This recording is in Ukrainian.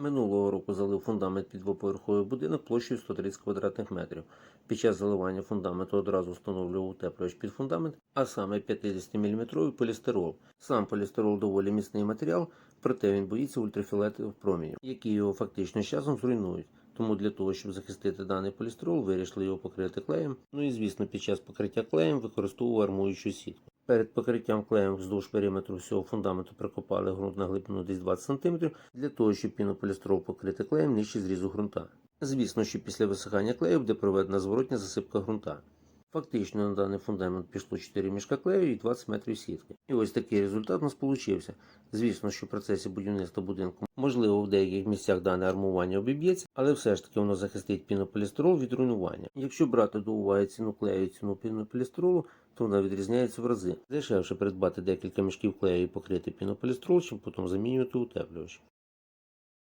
Минулого року залив фундамент під двоповерховий будинок площею 130 квадратних метрів. Під час заливання фундаменту одразу встановлював утеплювач під фундамент, а саме 50 мм полістирол. Сам полістирол доволі міцний матеріал, проте він боїться ультрафіолетових промінів, які його фактично з часом зруйнують. Тому для того, щоб захистити даний полістирол, вирішили його покрити клеєм. Ну і звісно, під час покриття клеєм використовував армуючу сітку. Перед покриттям клеєм вздовж периметру всього фундаменту прикопали ґрунт на глибину десь 20 см для того, щоб пінополістирол покрити клеєм нижче зрізу ґрунта. Звісно, що після висихання клею буде проведена зворотня засипка ґрунта. Фактично на даний фундамент пішло 4 мішка клею і 20 метрів сітки. І ось такий результат у нас получився. Звісно, що в процесі будівництва будинку можливо в деяких місцях дане армування обіб'ється, але все ж таки воно захистить пінополістирол від руйнування. Якщо брати до уваги ціну клею і ціну пінополістиролу, то вона відрізняється в рази. Дешевше придбати декілька мішків клею і покрити пінополістирол, чим потім замінювати утеплювач.